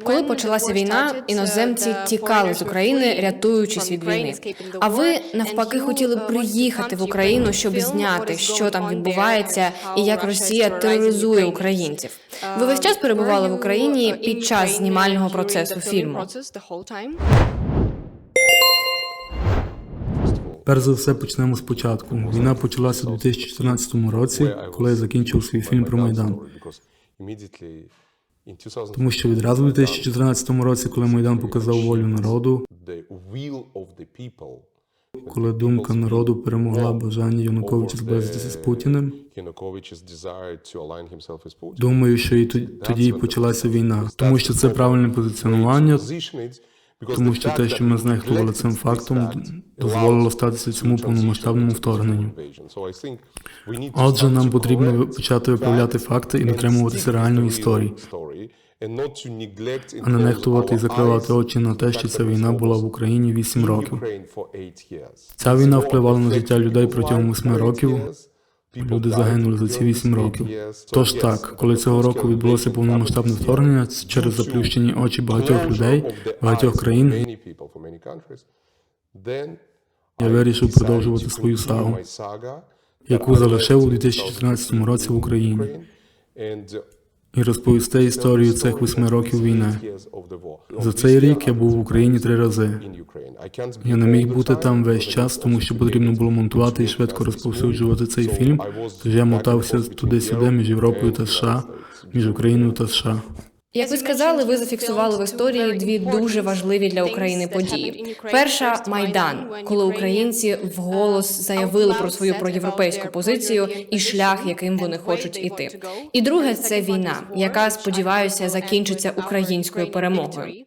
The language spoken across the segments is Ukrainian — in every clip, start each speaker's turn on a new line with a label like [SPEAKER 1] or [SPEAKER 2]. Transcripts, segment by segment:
[SPEAKER 1] Коли почалася війна, іноземці тікали з України, рятуючись від війни. А ви навпаки хотіли приїхати в Україну, щоб зняти, що там відбувається і як Росія тероризує українців. Ви весь час перебували в Україні під час знімального процесу фільму.
[SPEAKER 2] Перш за все почнемо спочатку. Війна почалася у 2014 році, коли я закінчив свій фільм про Майдан. Тому що відразу у 2014 році, коли Майдан показав волю народу, коли думка народу перемогла бажання Януковича зблизитися з Путіним, думаю, що і тоді- тоді почалася війна, тому що це правильне позиціонування, тому що те, що ми знехтували цим фактом, дозволило статися цьому повномасштабному вторгненню. Отже, нам потрібно почати виправляти факти і дотримуватися реальної історії, а не нехтувати і закривати очі на те, що ця війна була в Україні 8 років. Ця війна впливала на життя людей протягом 8 років. Люди загинули за ці вісім років. Тож так, коли цього року відбулося повномасштабне вторгнення через заплющені очі багатьох людей, багатьох країн, я вирішив продовжувати свою сагу, яку залишив у 2014 році в Україні, і розповісти історію цих восьми років війни. За цей рік я був в Україні три рази. Я не міг бути там весь час, тому що потрібно було монтувати і швидко розповсюджувати цей фільм. Тож я мотався туди-сюди між Європою та США, між Україною та США.
[SPEAKER 1] Як ви сказали, ви зафіксували в історії дві дуже важливі для України події. Перша майдан, коли українці вголос заявили про свою проєвропейську позицію і шлях, яким вони хочуть іти. І друге це війна, яка сподіваюся закінчиться українською перемогою.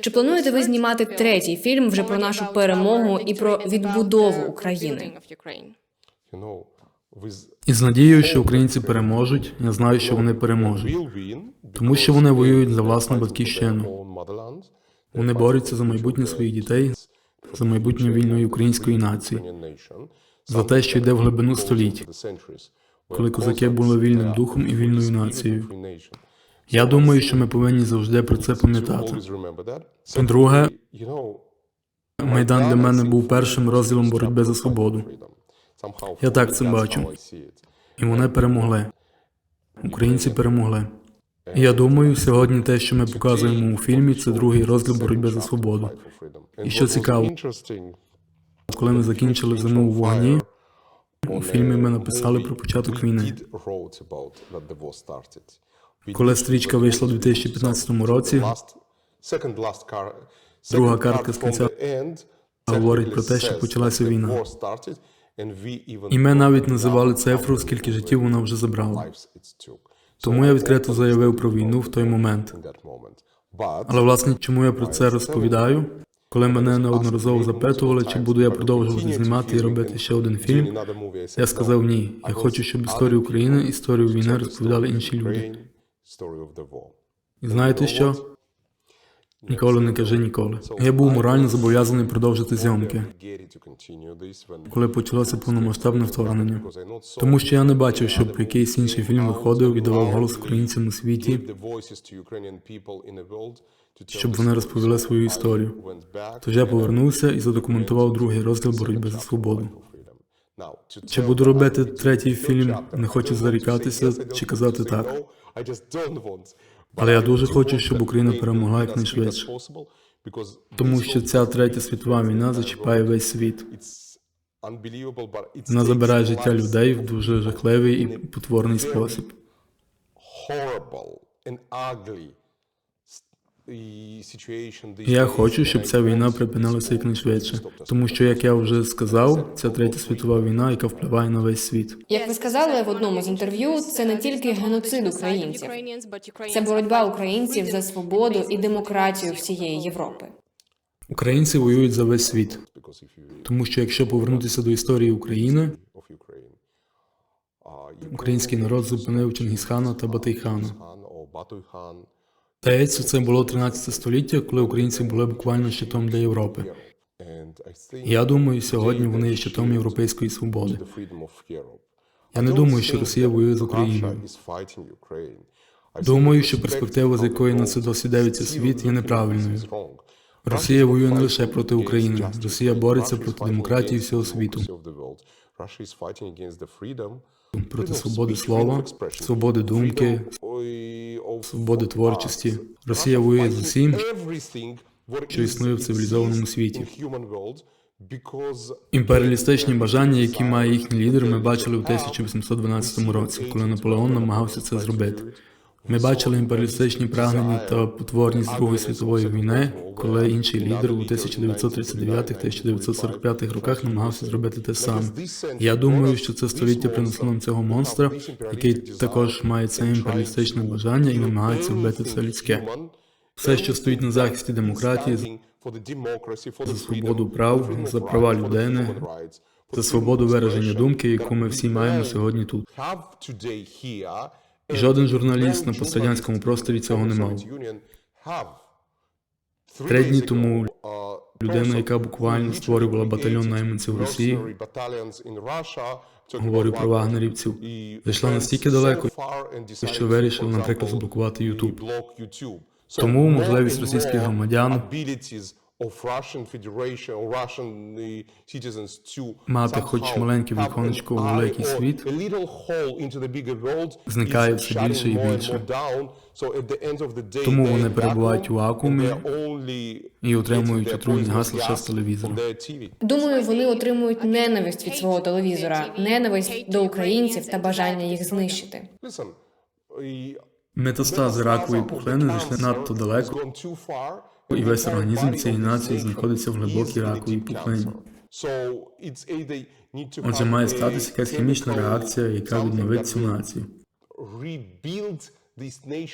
[SPEAKER 1] Чи плануєте ви знімати третій фільм вже про нашу перемогу і про відбудову України?
[SPEAKER 2] І з надією, що українці переможуть, я знаю, що вони переможуть, тому що вони воюють за власну батьківщину. Вони борються за майбутнє своїх дітей, за майбутнє вільної української нації, за те, що йде в глибину століть, коли козаки були вільним духом і вільною нацією. Я думаю, що ми повинні завжди про це пам'ятати. По-друге, Майдан для мене був першим розділом боротьби за свободу. Я так це бачу. І вони перемогли. Українці перемогли. Я думаю, сьогодні те, що ми показуємо у фільмі, це другий розділ боротьби за свободу. І що цікаво, коли ми закінчили зиму у вогні, у фільмі ми написали про початок війни. Коли стрічка вийшла у 2015 році,
[SPEAKER 3] друга картка з кінця
[SPEAKER 2] говорить про те, що почалася війна. І ми навіть називали цифру, скільки життів вона вже забрала. Тому я відкрито заявив про війну в той момент. Але власне, чому я про це розповідаю? Коли мене неодноразово запитували, чи буду я продовжувати знімати і робити ще один фільм, я сказав ні. Я хочу, щоб історію України, історію війни розповідали інші люди. І знаєте що? Ніколи не кажи ніколи. Я був морально зобов'язаний продовжити зйомки, коли почалося повномасштабне вторгнення. Тому що я не бачив, щоб якийсь інший фільм виходив і давав голос українцям у світі, щоб вони розповіли свою історію. Тож я повернувся і задокументував другий розділ боротьби за свободу. Чи буду робити третій фільм? Не хочу зарікатися чи казати так. Але я дуже хочу, щоб Україна перемогла якнайшвидше. Тому що ця третя світова війна зачіпає весь світ. Вона забирає життя людей в дуже жахливий і потворний спосіб. Я хочу, щоб ця війна припинилася якнайшвидше, тому що, як я вже сказав, це третя світова війна, яка впливає на весь світ.
[SPEAKER 1] Як ви сказали в одному з інтерв'ю, це не тільки геноцид українців, це боротьба українців за свободу і демократію всієї Європи.
[SPEAKER 2] Українці воюють за весь світ, тому що якщо повернутися до історії України, український народ зупинив Чингісхана та Батийхана. Здається, це було 13 століття, коли українці були буквально щитом для Європи. Я думаю, сьогодні вони є щитом європейської свободи.
[SPEAKER 3] Я не думаю, що Росія воює з Україною.
[SPEAKER 2] Думаю, що перспектива, з якої на це досі дивиться світ, є неправильною. Росія воює не лише проти України, Росія бореться проти демократії всього світу, проти свободи слова, свободи думки, свободи творчості. Росія воює з усім, що існує в цивілізованому світі. Імперіалістичні бажання, які має їхній лідер, ми бачили у 1812 році, коли Наполеон намагався це зробити. Ми бачили імперіалістичні прагнення та потворність Другої світової війни, коли інший лідер у 1939-1945 роках намагався зробити те саме. Я думаю, що це століття принесло нам цього монстра, який також має це імперіалістичне бажання і намагається вбити все людське. Все, що стоїть на захисті демократії, за свободу прав, за права людини, за свободу вираження думки, яку ми всі маємо сьогодні тут. І жоден журналіст на пострадянському просторі цього не мав. Три дні тому людина, яка буквально створювала батальйон найманців в Росії, говорю про вагнерівців, зайшла настільки далеко, що вирішила, наприклад, заблокувати YouTube. Тому можливість російських громадян мати хоч маленьке віконечко у великий світ зникає все більше і більше. Тому вони перебувають у вакуумі і отримують отруйний газ лише з телевізора.
[SPEAKER 1] Думаю, вони отримують ненависть від свого телевізора, ненависть до українців та бажання їх знищити.
[SPEAKER 2] Метастази ракової пухлини зайшли надто далеко, і весь організм цієї нації знаходиться в глибокій раковій пухлині. Отже, має статися якась хімічна реакція, яка відновить цю націю.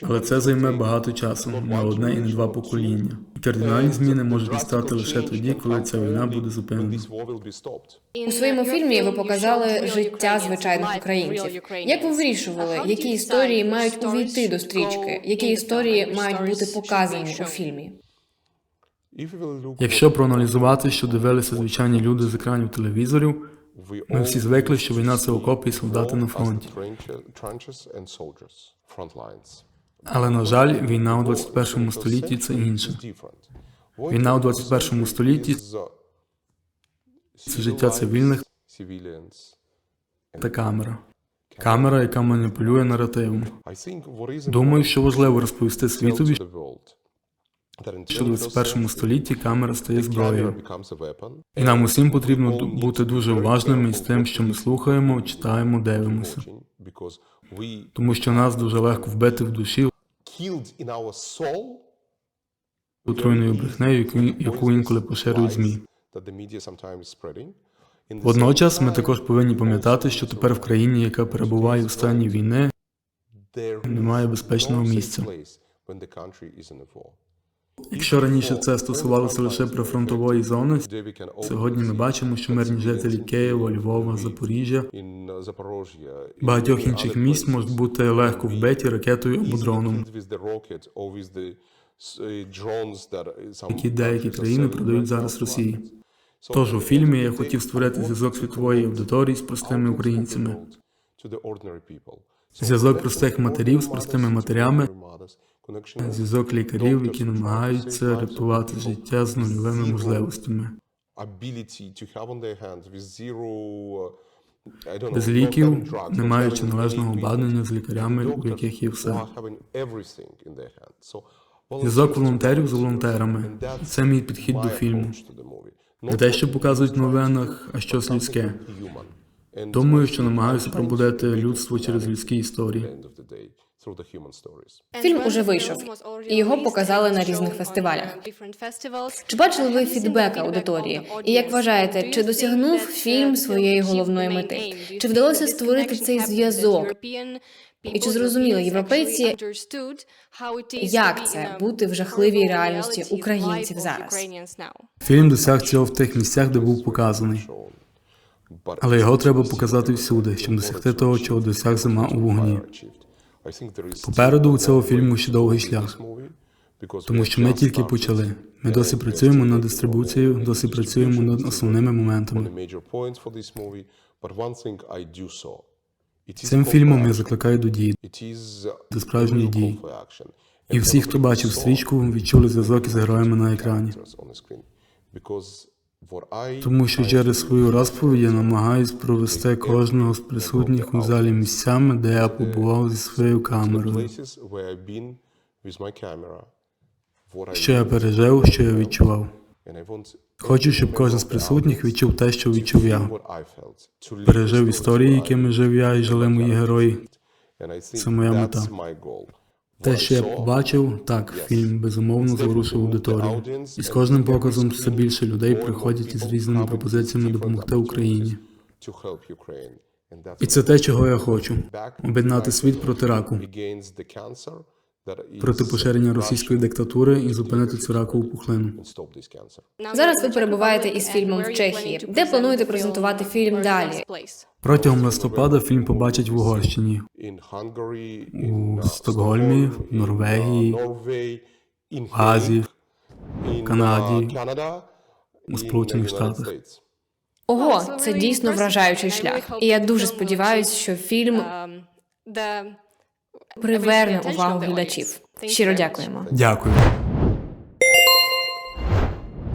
[SPEAKER 2] Але це займе багато часу, не одне і не два покоління. І кардинальні зміни можуть настати лише тоді, коли ця війна буде зупинена.
[SPEAKER 1] У своєму фільмі ви показали життя звичайних українців. Як ви вирішували, які історії мають увійти до стрічки, які історії мають бути показані у фільмі?
[SPEAKER 2] Якщо проаналізувати, що дивилися звичайні люди з екранів телевізорів, ми всі звикли, що війна це окопи і солдати на фронті. Але на жаль, війна у 21 столітті це інше. Війна у 21 столітті це життя цивільних та камера. Камера, яка маніпулює наративом. Думаю, що важливо розповісти світові, що у 21 столітті камера стає зброєю. І нам усім потрібно бути дуже уважними із тим, що ми слухаємо, читаємо, дивимося. Тому що нас дуже легко вбити в душі отруйною брехнею, яку, інколи поширюють ЗМІ. Водночас ми також повинні пам'ятати, що тепер в країні, яка перебуває у стані війни, немає безпечного місця. Якщо раніше це стосувалося лише прифронтової зони, сьогодні ми бачимо, що мирні жителі Києва, Львова, Запоріжжя, багатьох інших місць можуть бути легко вбиті ракетою або дроном, які деякі країни продають зараз Росії. Тож у фільмі я хотів створити зв'язок світової аудиторії з простими українцями, зв'язок простих матерів з простими матерями, зв'язок лікарів, які намагаються рятувати життя з нульовими можливостями. Без ліків, не маючи належного обладнання з лікарями, у яких є все. Зв'язок волонтерів з волонтерами це мій підхід до фільму. Не те, що показують в новинах, а щось людське. Думаю, що намагаюся пробудити людство через людські історії.
[SPEAKER 1] Фільм уже вийшов, і його показали на різних фестивалях. Чи бачили ви фідбек аудиторії? І як вважаєте, чи досягнув фільм своєї головної мети? Чи вдалося створити цей зв'язок? І чи зрозуміли європейці, як це бути в жахливій реальності українців зараз?
[SPEAKER 2] Фільм досяг цього в тих місцях, де був показаний. Але його треба показати всюди, щоб досягти того, чого досяг зима у вогні. Попереду у цього фільму ще довгий шлях, тому що ми тільки почали. Ми досі працюємо над дистрибуцією, досі працюємо над основними моментами. Цим фільмом я закликаю до дії, до справжньої дії. І всі, хто бачив стрічку, відчули зв'язок із героями на екрані. Тому що через свою розповідь я намагаюсь провести кожного з присутніх у залі місцями, де я побував зі своєю камерою. Що я пережив, що я відчував. Хочу, щоб кожен з присутніх відчув те, що відчув я. Пережив історії, якими жив я і жили мої герої.
[SPEAKER 3] Це моя мета.
[SPEAKER 2] Те, що я побачив, так, фільм безумовно зворушив аудиторію. І з кожним показом все більше людей приходять із різними пропозиціями допомогти Україні. І це те, чого я хочу об'єднати світ проти раку, проти поширення російської диктатури і зупинити цю ракову пухлину.
[SPEAKER 1] Зараз ви перебуваєте із фільмом в Чехії. Де плануєте презентувати фільм далі?
[SPEAKER 2] Протягом листопада фільм побачать в Угорщині,
[SPEAKER 3] у Стокгольмі, в Норвегії, в Азії, в Канаді,
[SPEAKER 2] у Сполучених Штатах.
[SPEAKER 1] Ого, це дійсно вражаючий шлях. І я дуже сподіваюся, що фільм приверне увагу глядачів. Щиро дякуємо.
[SPEAKER 2] Дякую.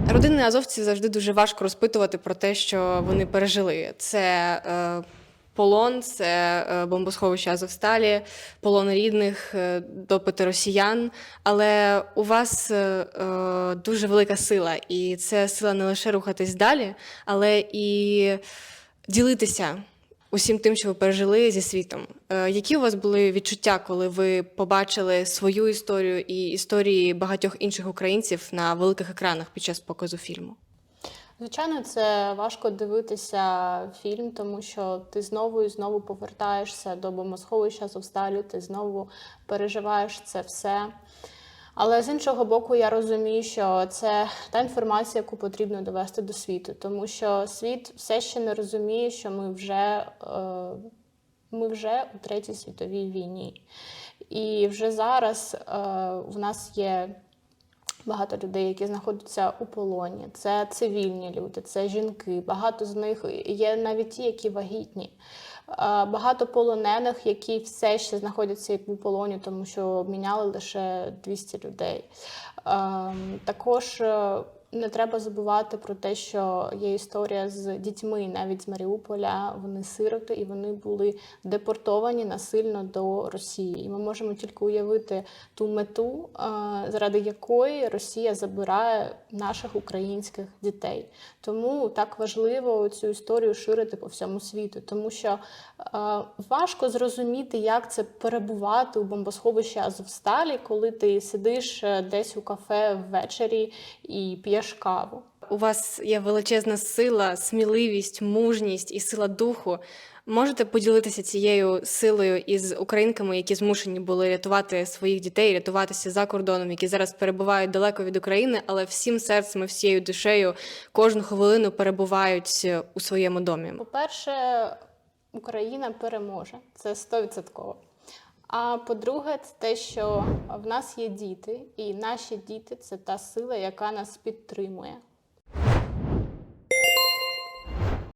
[SPEAKER 4] Родини азовців завжди дуже важко розпитувати про те, що вони пережили. Це е, полон, це е, бомбосховище Азовсталі, полон рідних, е, допити росіян. Але у вас е, е, дуже велика сила, і це сила не лише рухатись далі, але і ділитися усім тим, що ви пережили зі світом. Е, які у вас були відчуття, коли ви побачили свою історію і історії багатьох інших українців на великих екранах під час показу фільму?
[SPEAKER 5] Звичайно, це важко дивитися фільм, тому що ти знову і знову повертаєшся до бомбосховища Азовсталю, ти знову переживаєш це все. Але з іншого боку, я розумію, що це та інформація, яку потрібно довести до світу, тому що світ все ще не розуміє, що ми вже, е, ми вже у третій світовій війні. І вже зараз е, в нас є багато людей, які знаходяться у полоні. Це цивільні люди, це жінки. Багато з них є навіть ті, які вагітні. Багато полонених, які все ще знаходяться у полоні, тому що обміняли лише 200 людей. Ем, Також е, не треба забувати про те, що є історія з дітьми, навіть з Маріуполя. Вони сироти і вони були депортовані насильно до Росії. І ми можемо тільки уявити ту мету, е, заради якої Росія забирає наших українських дітей. Тому так важливо цю історію ширити по всьому світу, тому що е, важко зрозуміти, як це перебувати у бомбосховищі Азовсталі, коли ти сидиш е, десь у кафе ввечері і п'єш каву.
[SPEAKER 4] У вас є величезна сила, сміливість, мужність і сила духу. Можете поділитися цією силою із українками, які змушені були рятувати своїх дітей, рятуватися за кордоном, які зараз перебувають далеко від України, але всім серцем і всією душею кожну хвилину перебувають у своєму домі.
[SPEAKER 5] По-перше, Україна переможе, це стовідсотково. А по-друге, це те, що в нас є діти, і наші діти це та сила, яка нас підтримує.